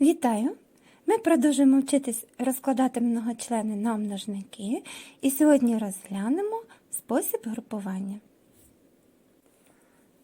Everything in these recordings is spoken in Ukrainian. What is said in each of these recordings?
Вітаю! Ми продовжуємо вчитись розкладати многочлени на множники і сьогодні розглянемо спосіб групування.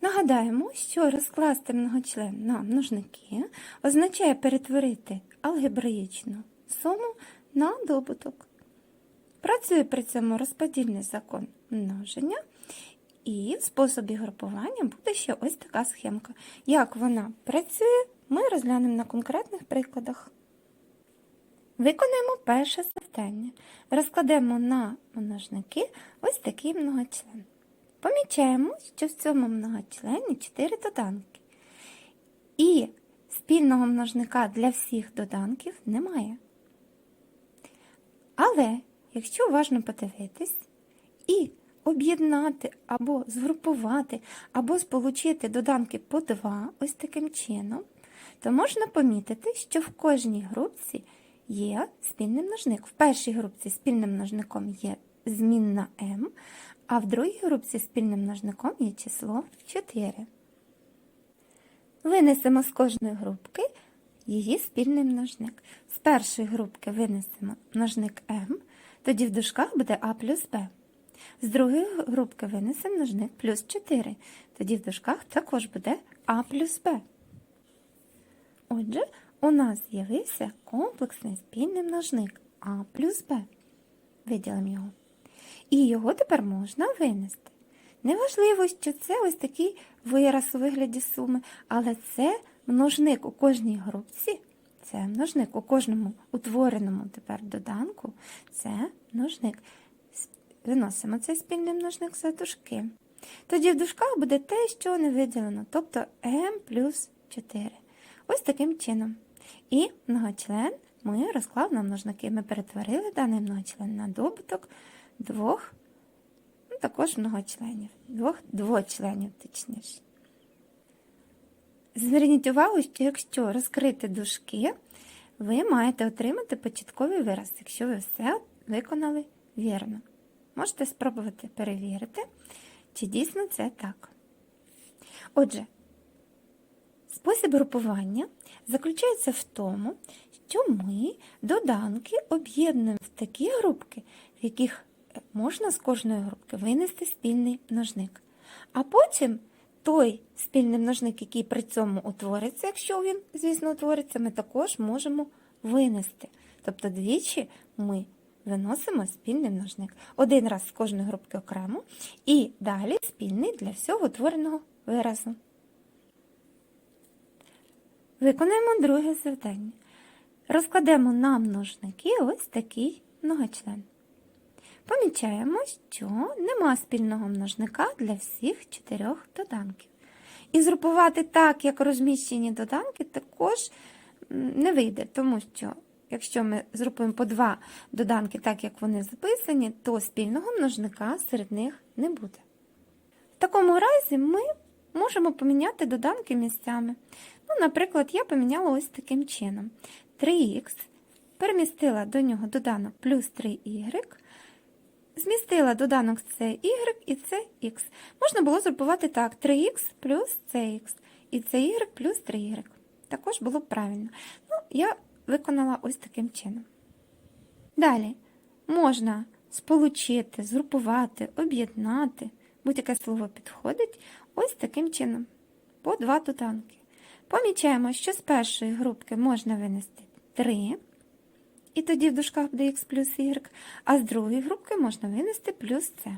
Нагадаємо, що розкласти многочлен на множники означає перетворити алгебраїчну суму на добуток. Працює при цьому розподільний закон множення, і в способі групування буде ще ось така схемка. Як вона працює, ми розглянемо на конкретних прикладах. Виконаємо перше завдання. Розкладемо на множники ось такий многочлен. Помічаємо, що в цьому многочлені 4 доданки. І спільного множника для всіх доданків немає. Але, якщо уважно подивитись і об'єднати або згрупувати, або сполучити доданки по два ось таким чином, то можна помітити, що в кожній групці є спільний множник. В першій групці спільним множником є змінна m, а в другій групці спільним множником є число 4. Винесемо з кожної групки її спільний множник. З першої групки винесемо множник m, тоді в дужках буде a плюс b. З другої групки винесемо множник плюс 4, тоді в дужках також буде a плюс b. Отже, у нас з'явився комплексний спільний множник а плюс b. Виділимо його. І його тепер можна винести. Неважливо, що це ось такий вираз у вигляді суми, але це множник у кожній групці, це множник у кожному утвореному тепер доданку, це множник. Виносимо цей спільний множник за дужки. Тоді в дужках буде те, що не виділено, тобто m плюс 4. Ось таким чином. І многочлен ми розклав на множники. Ми перетворили даний многочлен на добуток двох, ну, також многочленів, двох двочленів, точніше. Зверніть увагу, що якщо розкрити дужки, ви маєте отримати початковий вираз, якщо ви все виконали вірно. Можете спробувати перевірити, чи дійсно це так. Отже, спосіб групування заключається в тому, що ми доданки об'єднуємо в такі групки, в яких можна з кожної групки винести спільний множник. А потім той спільний множник, який при цьому утвориться, якщо він, звісно, утвориться, ми також можемо винести. Тобто двічі ми виносимо спільний множник. Один раз з кожної групки окремо, і далі спільний для всього утвореного виразу. Виконаємо друге завдання. Розкладемо на множники ось такий многочлен. Помічаємо, що нема спільного множника для всіх чотирьох доданків. І згрупувати так, як розміщені доданки, також не вийде, тому що якщо ми згрупуємо по два доданки, так як вони записані, то спільного множника серед них не буде. В такому разі ми можемо поміняти доданки місцями. Ну, Наприклад, я поміняла ось таким чином. 3х, перемістила до нього доданок плюс 3y, змістила доданок це y і це x. Можна було згрупувати так: 3х плюс cx і це y плюс 3y. Також було б правильно. Ну, Я виконала ось таким чином. Далі можна сполучити, згрупувати, об'єднати, будь-яке слово підходить, ось таким чином, по два доданки. Помічаємо, що з першої групки можна винести 3, і тоді в дужках буде х плюс y, а з другої групки можна винести плюс c.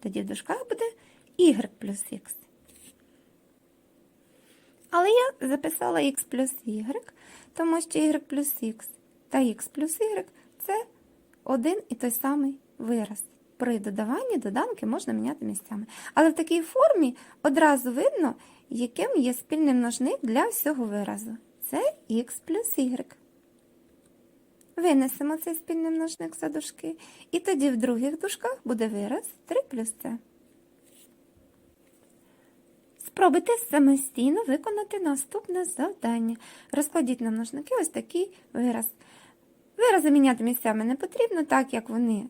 Тоді в дужках буде y плюс х. Але я записала х плюс y, тому що y плюс х та х плюс y це один і той самий вираз. При додаванні доданки можна міняти місцями. Але в такій формі одразу видно, яким є спільний множник для всього виразу. Це х плюс y. Винесемо цей спільний множник за дужки, і тоді в других дужках буде вираз 3 плюс c. Спробуйте самостійно виконати наступне завдання. Розкладіть на множники ось такий вираз. Вирази міняти місцями не потрібно, так як вони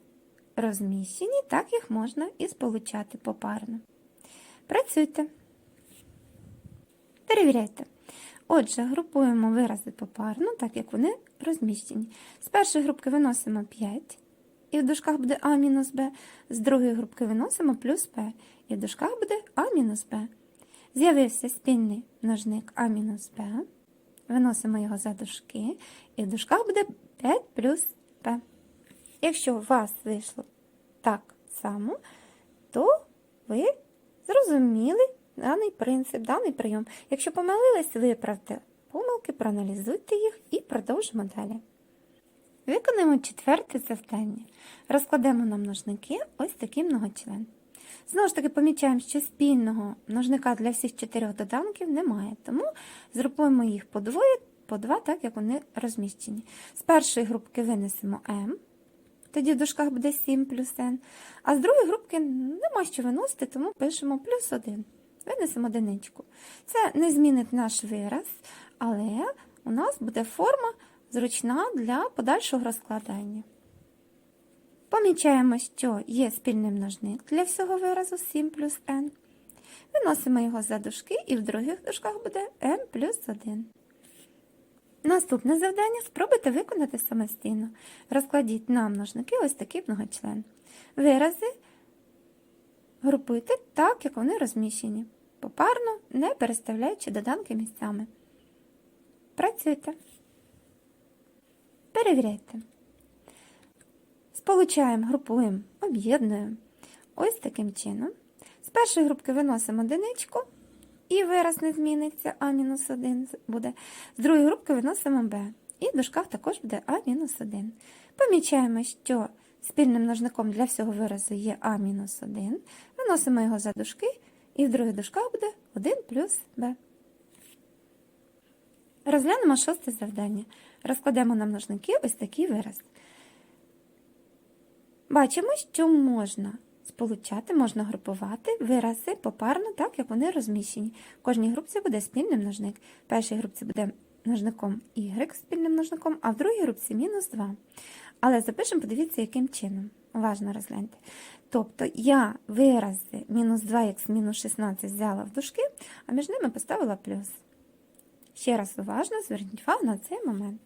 розміщені, так їх можна і сполучати попарно. Працюйте. Перевіряйте. Отже, групуємо вирази попарно, так як вони розміщені. З першої групки виносимо 5, і в дужках буде А мінус Б. З другої групки виносимо плюс П, і в дужках буде А мінус Б. З'явився спільний множник А мінус Б. Виносимо його за дужки, і в дужках буде 5 плюс П. Якщо у вас вийшло так само, то ви зрозуміли даний принцип, даний прийом. Якщо помилились, виправте помилки, проаналізуйте їх і продовжимо далі. Виконаємо четверте завдання. Розкладемо на множники ось такий многочлен. Знову ж таки, помічаємо, що спільного множника для всіх чотирьох доданків немає, тому згрупуємо їх по двоє, по два, так як вони розміщені. З першої групки винесемо m, тоді в дужках буде 7 плюс n, а з другої групки нема що виносити, тому пишемо плюс 1. Винесемо одиничку. Це не змінить наш вираз, але у нас буде форма зручна для подальшого розкладання. Помічаємо, що є спільний множник для всього виразу 7 плюс n. Виносимо його за дужки, і в других дужках буде m плюс 1. Наступне завдання спробуйте виконати самостійно. Розкладіть на множники ось такий многочлен. Вирази групуйте так, як вони розміщені. Попарно, не переставляючи доданки місцями. Працюйте. Перевіряйте. Сполучаємо, групуємо, об'єднуємо. Ось таким чином. З першої групки виносимо одиничку, і вираз не зміниться, А-1 буде. З другої групки виносимо Б. І в дужках також буде А-1. Помічаємо, що спільним множником для всього виразу є А-1. Виносимо його за дужки, і в других дужках буде 1 плюс Б. Розглянемо шосте завдання. Розкладемо на множники ось такий вираз. Бачимо, що можна сполучати, можна групувати вирази попарно, так як вони розміщені. В кожній групці буде спільний множник. В першій групці буде множником y спільним множником, а в другій групці мінус 2. Але запишемо, подивіться, яким чином. Уважно розгляньте. Тобто я вирази мінус 2х мінус 16 взяла в дужки, а між ними поставила плюс. Ще раз уважно зверніть увагу на цей момент.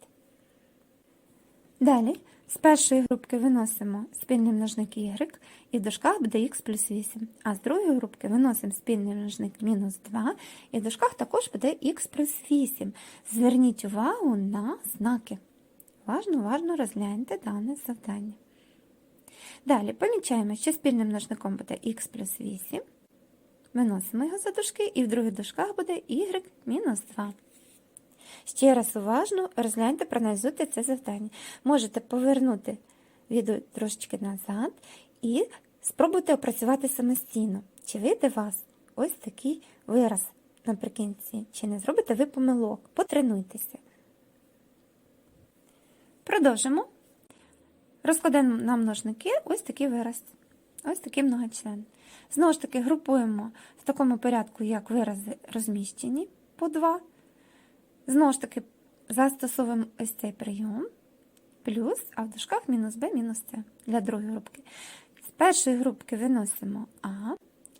Далі з першої групки виносимо спільний множник y, і в дужках буде х плюс 8. А з другої групки виносимо спільний множник мінус 2, і в дужках також буде х плюс 8. Зверніть увагу на знаки. Важно, уважно розгляньте дане завдання. Далі помічаємо, що спільним множником буде х плюс 8. Виносимо його за дужки, і в других дужках буде y мінус 2. Ще раз уважно розгляньте, проаналізуйте це завдання. Можете повернути відео трошечки назад і спробуйте опрацювати самостійно. Чи вийде у вас ось такий вираз наприкінці, чи не зробите ви помилок. Потренуйтеся. Продовжимо. Розкладемо на множники ось такий вираз. Ось такий многочлен. Знову ж таки, групуємо в такому порядку, як вирази розміщені по 2. Знову ж таки, застосовуємо ось цей прийом, плюс, а в дужках мінус b, мінус c для другої групки. З першої групки виносимо А,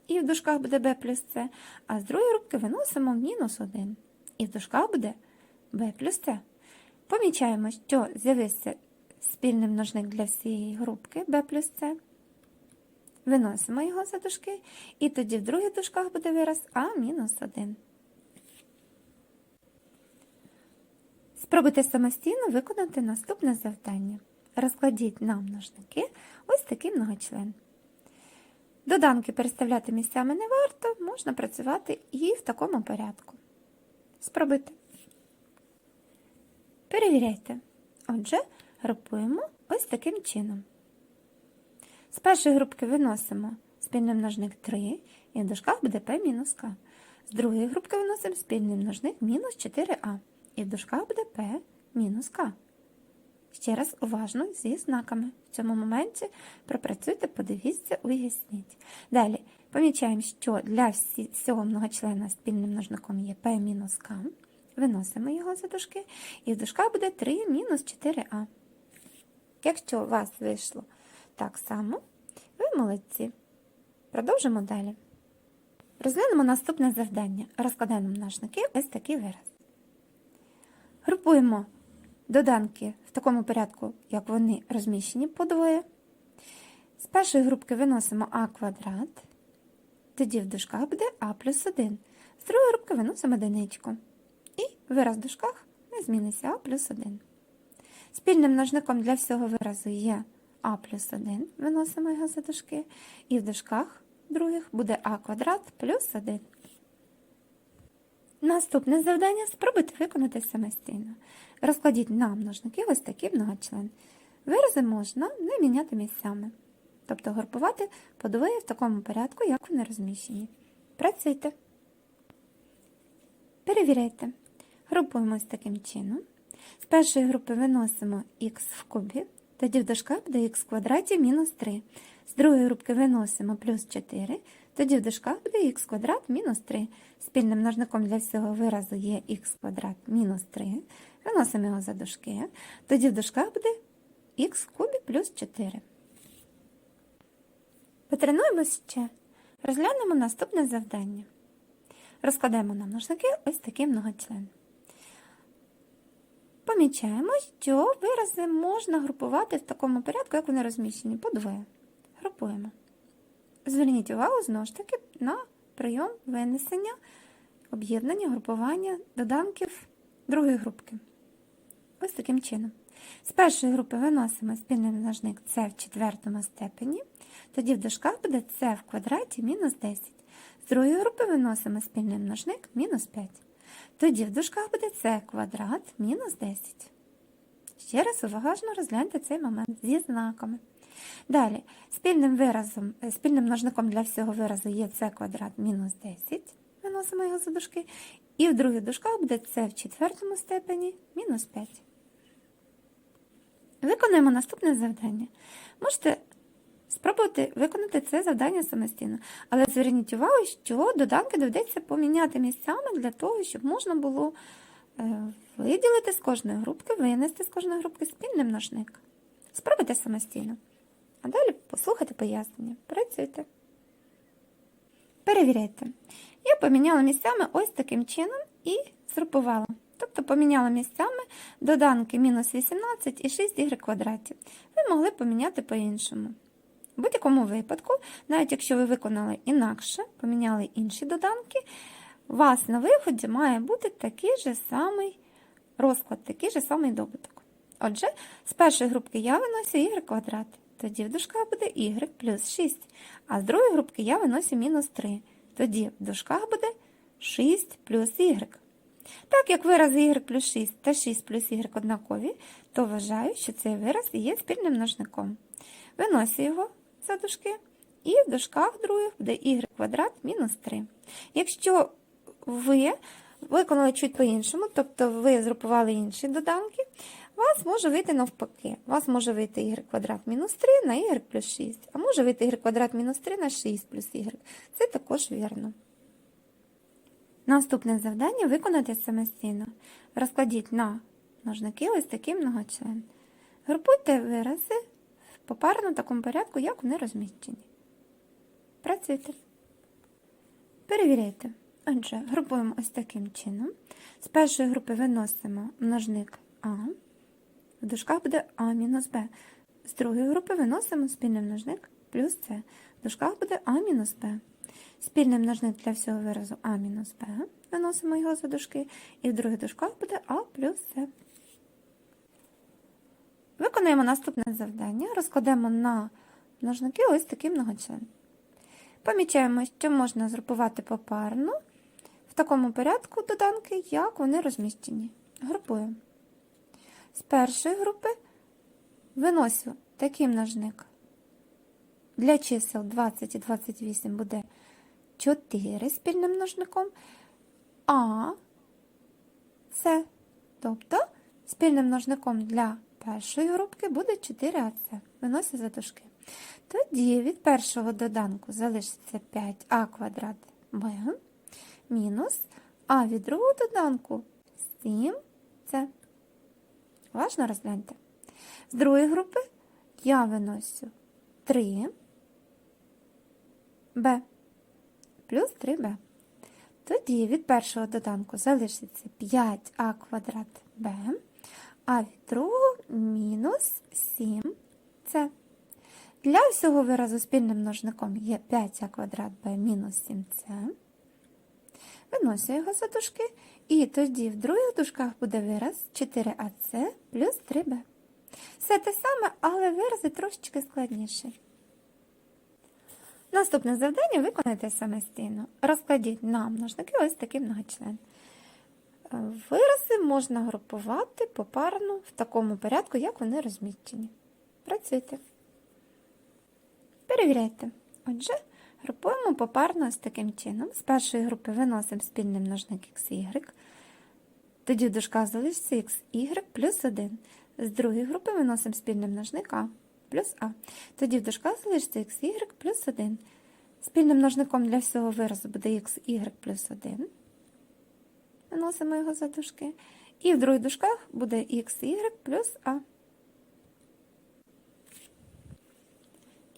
і в дужках буде b плюс c, а з другої групки виносимо мінус 1. І в дужках буде b плюс c. Помічаємо, що з'явився спільний множник для всієї групки b плюс c. Виносимо його за дужки, і тоді в других дужках буде вираз А мінус 1. Спробуйте самостійно виконати наступне завдання. Розкладіть на множники ось такий многочлен. Доданки переставляти місцями не варто, можна працювати і в такому порядку. Спробуйте. Перевіряйте. Отже, групуємо ось таким чином. З першої групки виносимо спільний множник 3, і в дужках буде p мінус k. З другої групки виносимо спільний множник мінус 4а. І в дужках буде P мінус К. Ще раз уважно зі знаками. В цьому моменті пропрацюйте, подивіться, уясніть. Далі помічаємо, що для всього многочлена спільним множником є P мінус К. Виносимо його за дужки, і в дужках буде 3 мінус 4а. Якщо у вас вийшло так само, ви молодці. Продовжимо далі. Розглянемо наступне завдання. Розкладаємо множники ось такий вираз. Групуємо доданки в такому порядку, як вони розміщені подвоє. З першої групки виносимо а квадрат, тоді в дужках буде а плюс 1. З другої групки виносимо одиничку. І вираз в дужках не зміниться а плюс 1. Спільним множником для всього виразу є а плюс 1, виносимо його за дужки, і в дужках других буде а квадрат плюс 1. Наступне завдання спробуйте виконати самостійно. Розкладіть на множники ось такий многочлен. Вирази можна не міняти місцями, тобто групувати подвоє в такому порядку, як вони розміщені. Працюйте. Перевіряйте. Групуємо ось таким чином. З першої групи виносимо х в кубі, тоді в дужках буде х в квадраті мінус 3. З другої групки виносимо плюс 4, тоді в дужках буде х квадрат мінус 3. Спільним множником для всього виразу є х квадрат мінус 3. Виносимо його за дужки. Тоді в дужках буде х кубі плюс 4. Потренуємось ще. Розглянемо наступне завдання. Розкладемо на множники ось такий многочлен. Помічаємо, що вирази можна групувати в такому порядку, як вони розміщені, подвоє. Групуємо. Зверніть увагу знову ж таки на прийом винесення, об'єднання, групування доданків другої групки. Ось таким чином. З першої групи виносимо спільний множник С в четвертому степені, тоді в дужках буде С в квадраті мінус 10. З другої групи виносимо спільний множник мінус 5. Тоді в дужках буде С квадрат мінус 10. Ще раз уважно розгляньте цей момент зі знаками. Далі, спільним виразом, е, спільним множником для всього виразу є С квадрат мінус 10. Виносимо його за дужки. І в других дужках буде С в четвертому степені мінус 5. Виконуємо наступне завдання. Можете спробувати виконати це завдання самостійно, але зверніть увагу, що доданки доведеться поміняти місцями для того, щоб можна було е, виділити з кожної групки, винести з кожної групки спільний множник. Спробуйте самостійно. А далі послухайте пояснення. Працюйте. Перевіряйте. Я поміняла місцями ось таким чином і згрупувала. Тобто поміняла місцями доданки мінус 18 і 6 y квадраті. Ви могли поміняти по-іншому. В будь-якому випадку, навіть якщо ви виконали інакше, поміняли інші доданки, у вас на виході має бути такий же самий розклад, такий же самий добуток. Отже, з першої групки я виносю y квадрат. Тоді в дужках буде y плюс 6. А з другої групки я виносю мінус 3. Тоді в дужках буде 6 плюс y. Так як вирази y плюс 6 та 6 плюс y однакові, то вважаю, що цей вираз є спільним множником. Виносю його за дужки, і в дужках других буде y квадрат мінус 3. Якщо ви виконали чуть по-іншому, тобто ви згрупували інші доданки, вас може вийти навпаки. Вас може вийти y квадрат мінус 3 на y плюс 6, а може вийти y квадрат мінус 3 на 6 плюс y. Це також вірно. Наступне завдання виконати самостійно. Розкладіть на ножники ось такий многочлен. Групуйте вирази попарно в такому порядку, як вони розміщені. Працюйте. Перевіряйте. Отже, групуємо ось таким чином. З першої групи виносимо множник А, в дужках буде А мінус Б. З другої групи виносимо спільний множник плюс С. В дужках буде А мінус Б. Спільний множник для всього виразу А мінус Б. Виносимо його за дужки. І в других дужках буде А плюс С. Виконуємо наступне завдання. Розкладемо на множники ось такий многочлен. Помічаємо, що можна згрупувати попарно в такому порядку доданки, як вони розміщені. Групуємо. З першої групи виносю такий множник. Для чисел 20 і 28 буде 4 спільним множником, а це, тобто спільним множником для першої групки буде 4АЦ. Виносю за дужки. Тоді від першого доданку залишиться 5а квадрат b мінус, а від другого доданку 7c. Важно розгляньте. З другої групи я виносю 3b плюс 3b. Тоді від першого доданку залишиться 5а квадрат b, а від другого мінус 7c. Для всього виразу спільним множником є 5 квадрат b мінус 7c. Виносю його за дужки, і тоді в других дужках буде вираз 4ac плюс 3b. Все те саме, але вирази трошечки складніші. Наступне завдання виконайте самостійно. Розкладіть на множники ось такий многочлен. Вирази можна групувати попарно в такому порядку, як вони розміщені. Працюйте. Перевіряйте. Отже, групуємо попарно ось таким чином. З першої групи виносимо спільний множник xy. Тоді в дужках залишиться xy плюс 1. З другої групи виносимо спільний множник а плюс а. Тоді в дужках залишиться xy плюс 1. Спільним множником для всього виразу буде xy плюс 1. Виносимо його за дужки. І в других дужках буде xy плюс а.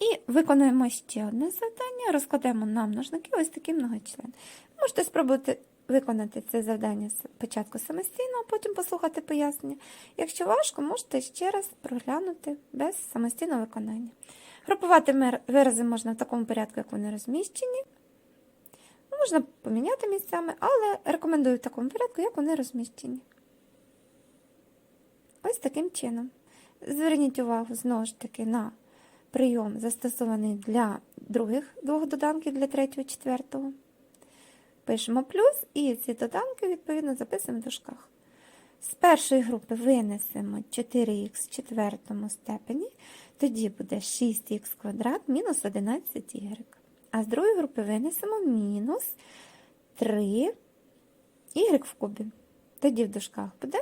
І виконуємо ще одне завдання, розкладемо на множники ось такий многочлен. Можете спробувати виконати це завдання спочатку самостійно, а потім послухати пояснення. Якщо важко, можете ще раз проглянути без самостійного виконання. Групувати вирази можна в такому порядку, як вони розміщені. Можна поміняти місцями, але рекомендую в такому порядку, як вони розміщені. Ось таким чином. Зверніть увагу знову ж таки на прийом застосований для других двох доданків, для третього і четвертого. Пишемо плюс і ці доданки, відповідно, записуємо в дужках. З першої групи винесемо 4х в четвертому степені, тоді буде 6х квадрат мінус 11y. А з другої групи винесемо мінус 3y в кубі. Тоді в дужках буде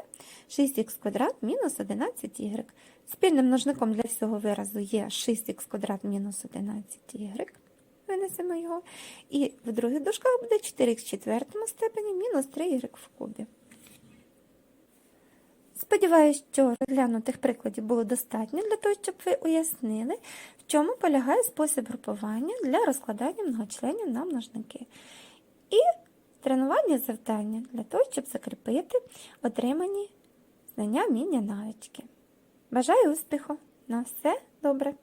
6х квадрат мінус 11y. Спільним множником для всього виразу є 6х квадрат мінус 11y. Винесемо його. І в других дужках буде 4х в четвертому степені мінус 3y в кубі. Сподіваюсь, що розглянутих прикладів було достатньо для того, щоб ви уяснили, в чому полягає спосіб групування для розкладання многочленів на множники. І тренування завдання для того, щоб закріпити отримані знання, вміння, навички. Бажаю успіху! На все добре!